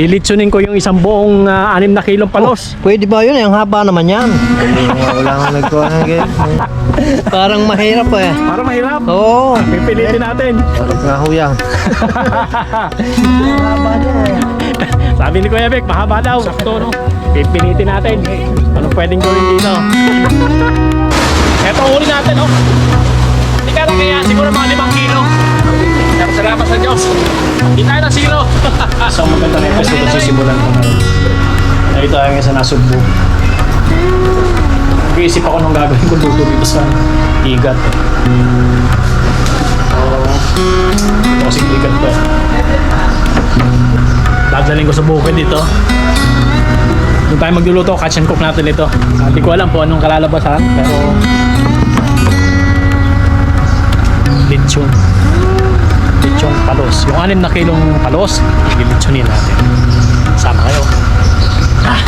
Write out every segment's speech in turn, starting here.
Lilitsunin ko yung isang buong ah, anim na kilong palos. Pwede ba yun? Ang haba naman yan. Wala akong nagkuha ng ganyan. Parang mahirap eh. Para mahirap. Oo. Pipilitin natin. Parang kahuyang. Sabi ni Kuya Bek, mahaba daw. Sakto, no? Pipilitin natin. Anong pwedeng gawin dito? Eto, huli natin, no? Hindi ka na kaya, siguro mga limang kilo. Salamat sa Diyos. Hindi tayo na zero. Isang magandang episode na sisimulan ko ngayon. Narito tayo ngayon sa Nasugbu. Nag-iisip ako nung gagawin ko luto dito sa igat. Oo. ito kasing igat to. Dadalhin ko sa bukid dito. Kung tayo magluluto, catch and cook natin ito. Hindi ko alam po anong kalalabasan, pero lechon. Lechon palos. Yung anim na kilong palos, ilitsunin natin. Sama kayo. Ah!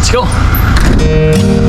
Let's go!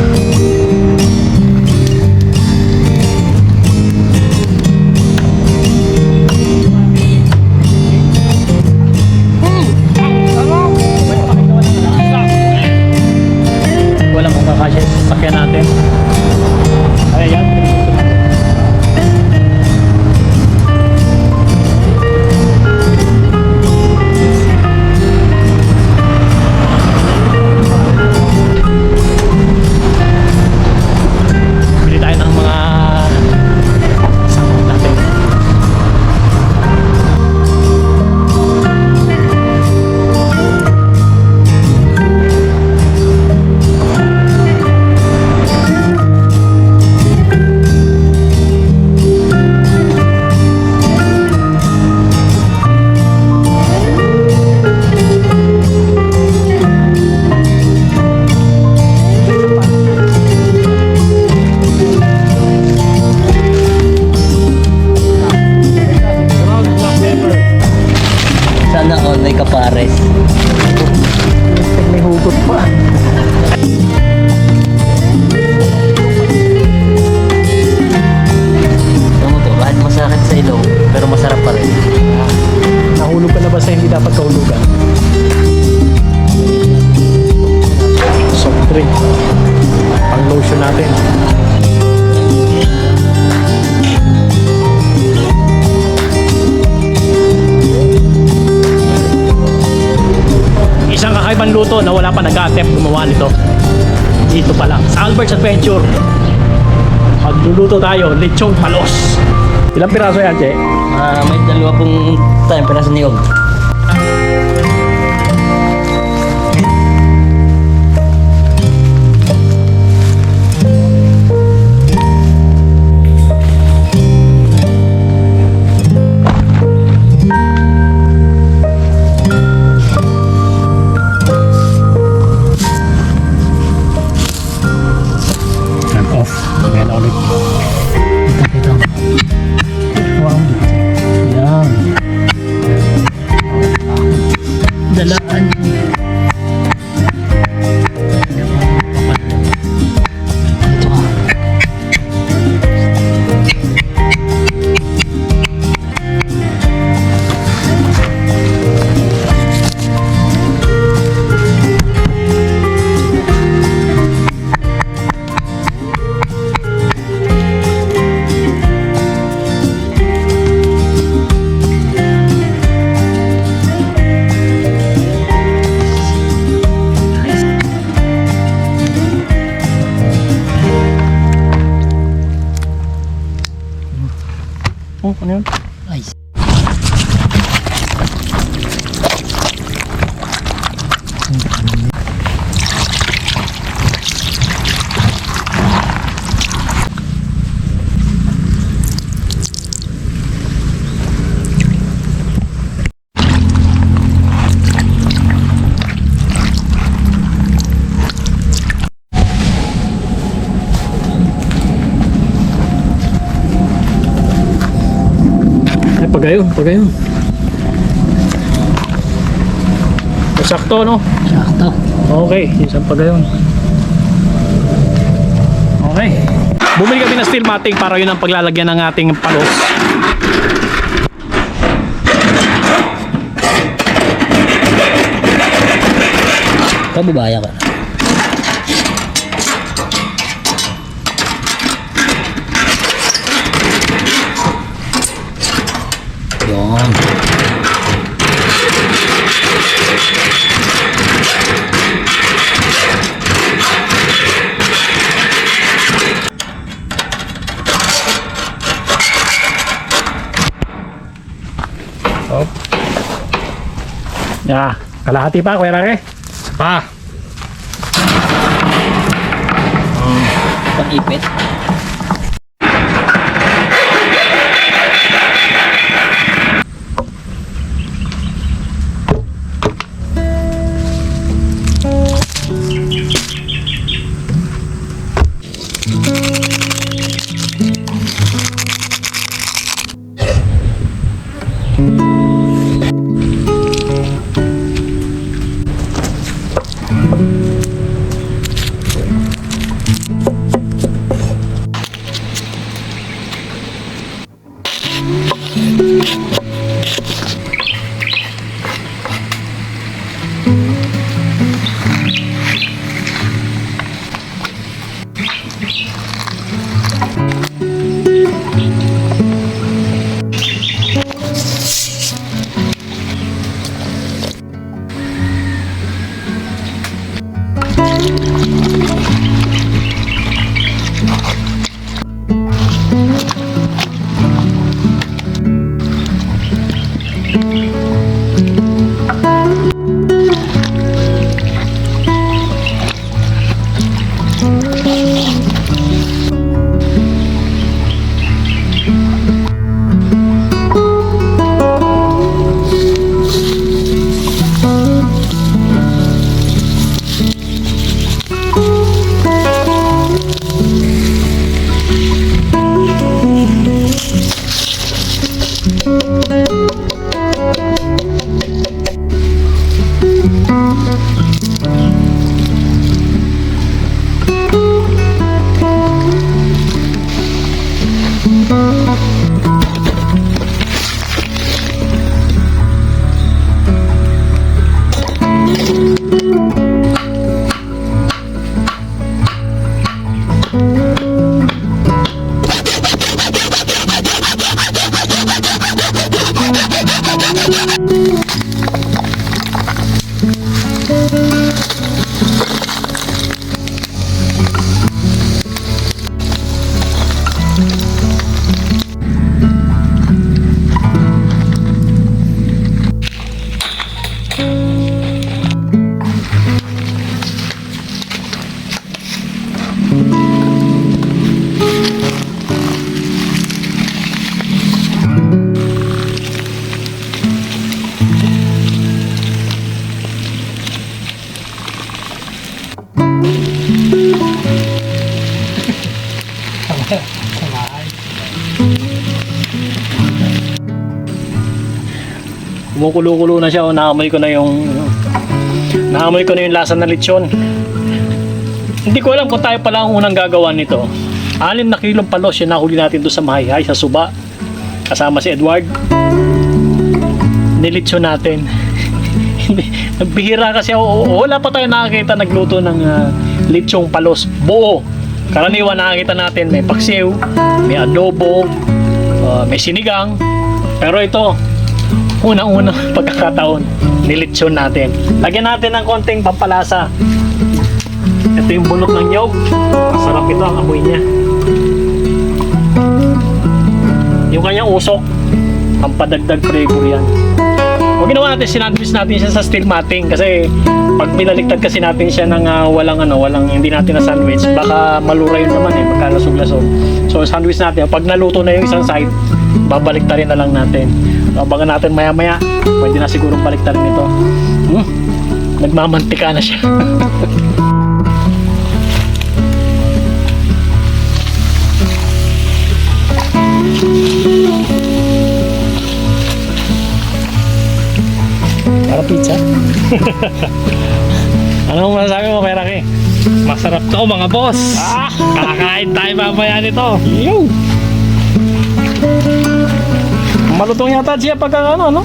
Luto na wala pa nag-attempt gumawa nito. Dito pa lang. Sa Albert's Adventure. Magluluto tayo, lechong palos. Ilang piraso yan, Che? Ah, may dalawa pong time para sa niyog. kayo, pag kayo. Sakto, no? Sakto. Okay, isang pa gayon. Okay. Bumili kami ng steel mating para yun ang paglalagyan ng ating palos. Kababaya ka. Yun. Oh. Ya, kalahati pa, Kuya Rake. Pa. Kumukulo-kulo na siya. Oh, naamoy ko na yung... Naamoy ko na yung lasa ng lechon. Hindi ko alam kung tayo pala ang unang gagawa nito. Anim na kilong palos yung nahuli natin doon sa Mahihay, sa Suba. Kasama si Edward. Nilitsyon natin. Nagbihira kasi ako. Wala pa tayo nakakita nagluto ng uh, lechong palos. Buo. Karaniwan nakakita natin may paksiw, may adobo, uh, may sinigang. Pero ito, unang-unang pagkakataon, nilitsyon natin. Lagyan natin ng konting pampalasa. Ito yung bulok ng nyog. Masarap ito ang amoy niya. Yung kanyang usok, ang padagdag flavor yan. Huwag ginawa natin, sinandwich natin siya sa steel matting kasi pag binaliktad kasi natin siya ng ah, walang ano, walang hindi natin na sandwich, baka malura yun naman eh, magkalasog-lasog. So sandwich natin, pag naluto na yung isang side, babaliktarin na lang natin. Abangan natin maya-maya, pwede na siguro baliktarin ito. Hmm, nagmamantika na siya. Para pizza. Anong masasabi mo, Kuya Rocky? Masarap to mga boss. Ah! Kakain tayo mamaya nito. Yo! Malutong yata siya pagka ano, no?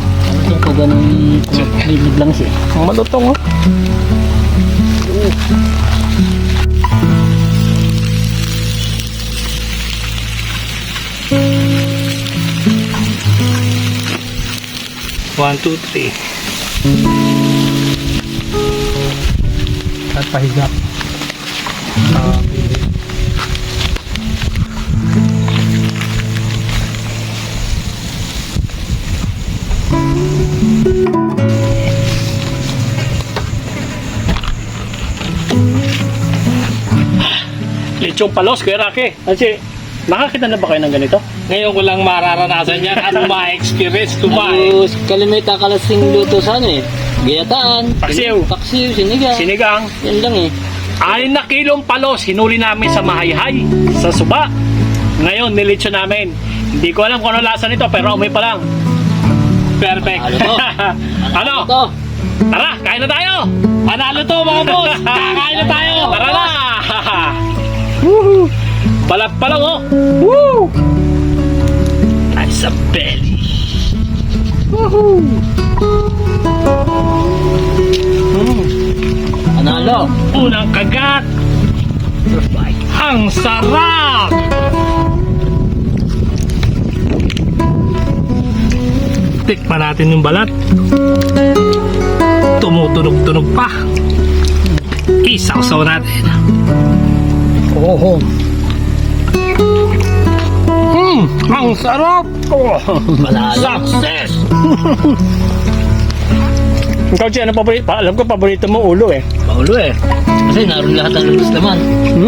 Ito ganun. Bibig lang siya. Malutong, oh. One, two, three. At pahiga. Ah, Lechong palos, Kuya Rocky. Kasi, nakakita na ba kayo ng ganito? Ngayon ko lang mararanasan yan at ma-experience kumain. Tapos kalimita kalasing luto sa ano eh. Gayataan. Paksiw. Paksiw, sinigang. Sinigang. Yan lang eh. Anin na kilong palos, hinuli namin sa Mahayhay, sa Suba. Ngayon, nilitsyo namin. Hindi ko alam kung ano lasa nito, pero amoy pa lang. Perfect. Ano to? ano? Ito. Tara, kain na tayo! Panalo to mga boss! Kakain na tayo! Tara na! Woohoo! Balat pa lang, oh! Woo! Ay, sa belly. Woohoo! Analo. Unang kagat! Ang sarap! Tikman natin yung balat. Tumutunog-tunog pa. Isaw-saw natin. Oh, Hmm, ang sarap! oh. Success! Ikaw, Chi, ano paborito? Pa, alam ko paborito mo ulo eh. Paulo eh. Kasi naroon lahat ng lubos naman.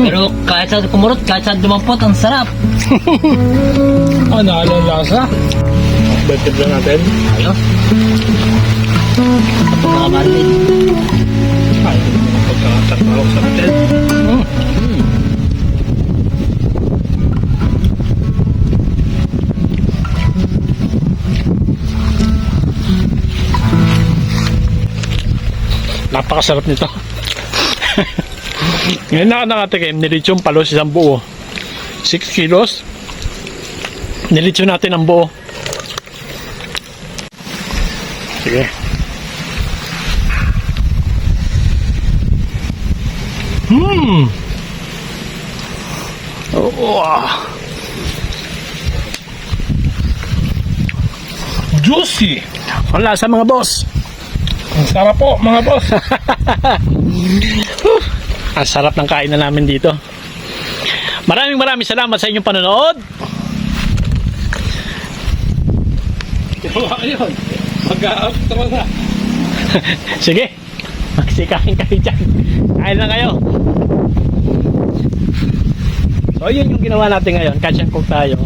Pero kahit sa kumurot, kahit sa dumampot, ang sarap. Ano, ano ang lasa? Better lang natin. Ayo. Mga marin. Ay, pagkakatarpahok sa atin. Napakasarap nito. Ngayon na nakatikim, nilitsyon palos isang buo. 6 kilos. Nilitsyon natin ang buo. Sige. Hmm. Oh, ah. Juicy! Ang lasa mga boss. Sarap po mga boss! Ang sarap ng kain na namin dito. Maraming maraming salamat sa inyong panonood. Ayun, mag-outro na. Sige, magsikain kayo dyan. Kain na kayo. So, yun yung ginawa natin ngayon. Catch and cook tayo.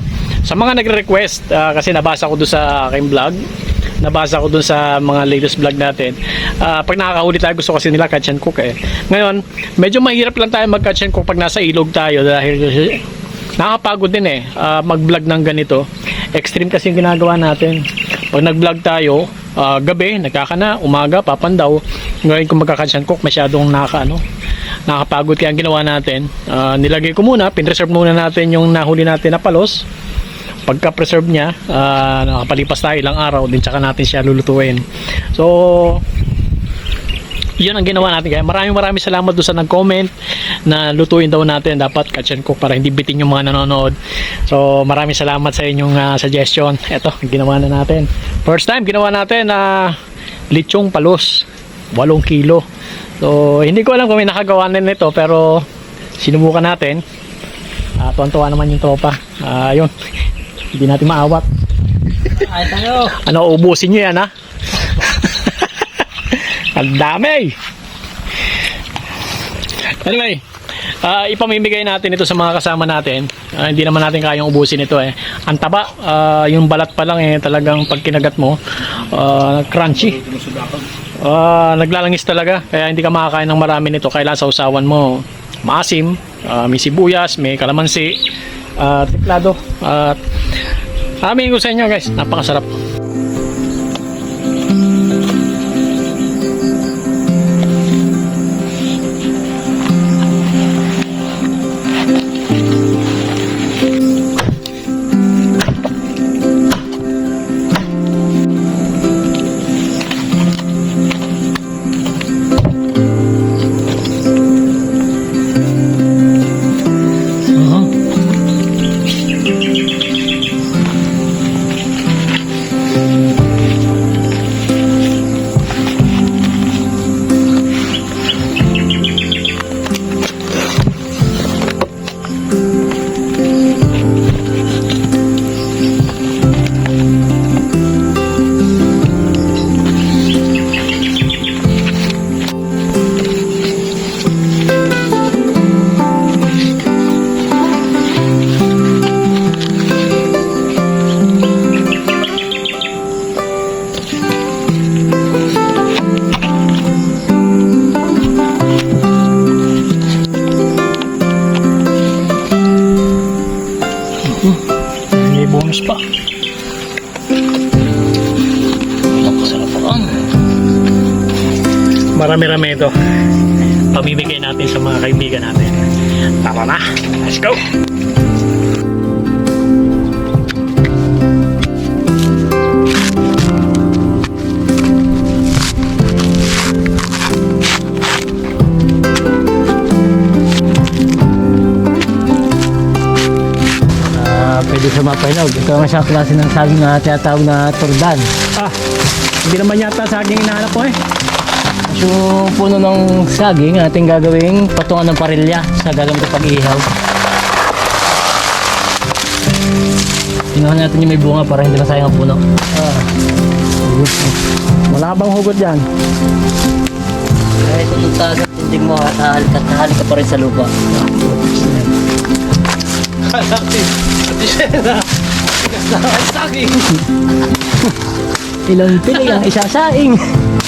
Sa mga nagre-request, ah, kasi nabasa ko doon sa aking vlog, nabasa ko doon sa mga latest vlog natin. Ah, pag nakakahuli tayo, gusto kasi nila catch and cook eh. Ngayon, medyo mahirap lang tayo mag-catch and cook pag nasa ilog tayo dahil nakakapagod din eh ah, mag-vlog ng ganito. Extreme kasi yung ginagawa natin. Pag nag-vlog tayo, ah, gabi, nagkakana, umaga, papandaw. Ngayon kung magka-catch and cook, masyadong nakaka, ano, nakakapagod kaya ang ginawa natin. ah, nilagay ko muna, pinreserve muna natin yung nahuli natin na palos. Pagka-preserve niya, ah, nakapalipas tayo ilang araw, din tsaka natin siya lulutuin. So, yun ang ginawa natin. Kaya maraming maraming salamat doon sa nag-comment na lutuin daw natin. Dapat catch and cook para hindi bitin yung mga nanonood. So maraming salamat sa inyong ah, suggestion. Eto ginawa na natin. First time ginawa natin na lechong palos 8 kilo. So hindi ko alam kung may nakagawa na nito pero sinubukan natin. Uh, tuwan-tuwa naman yung tropa. Ah, yun hindi natin maawat Ay, tayo. ano, ubusin nyo yan, ha? Ang dami! Anyway, ah, ipamimigay natin ito sa mga kasama natin. Ah, hindi naman natin kayang ubusin ito eh. Ang taba, ah, yung balat pa lang eh, talagang pag kinagat mo, ah, crunchy. Ah, naglalangis talaga, kaya hindi ka makakain ng marami nito. Kailangan sa usawan mo, maasim, ah, may sibuyas, may kalamansi, at tiklado. At Aming ko sa inyo guys, napakasarap. Kaibigan natin. Tara na. Let's go. Ah, pwede sa mapahinog. Ito ang isang klase ng saging na tinatawag na turdan. Ah, hindi naman yata saging hinahanap ko eh. Yung puno ng saging ating gagawing patungan ng parilya sa gagawin ko pag-ihaw. Tingnan natin yung may bunga para hindi masayang ang puno. Wala bang hugot dyan? Kahit kung tagat, hindi mo hahalik at hahalik ka pa rin sa lupa. Ilang piling ang isasaing.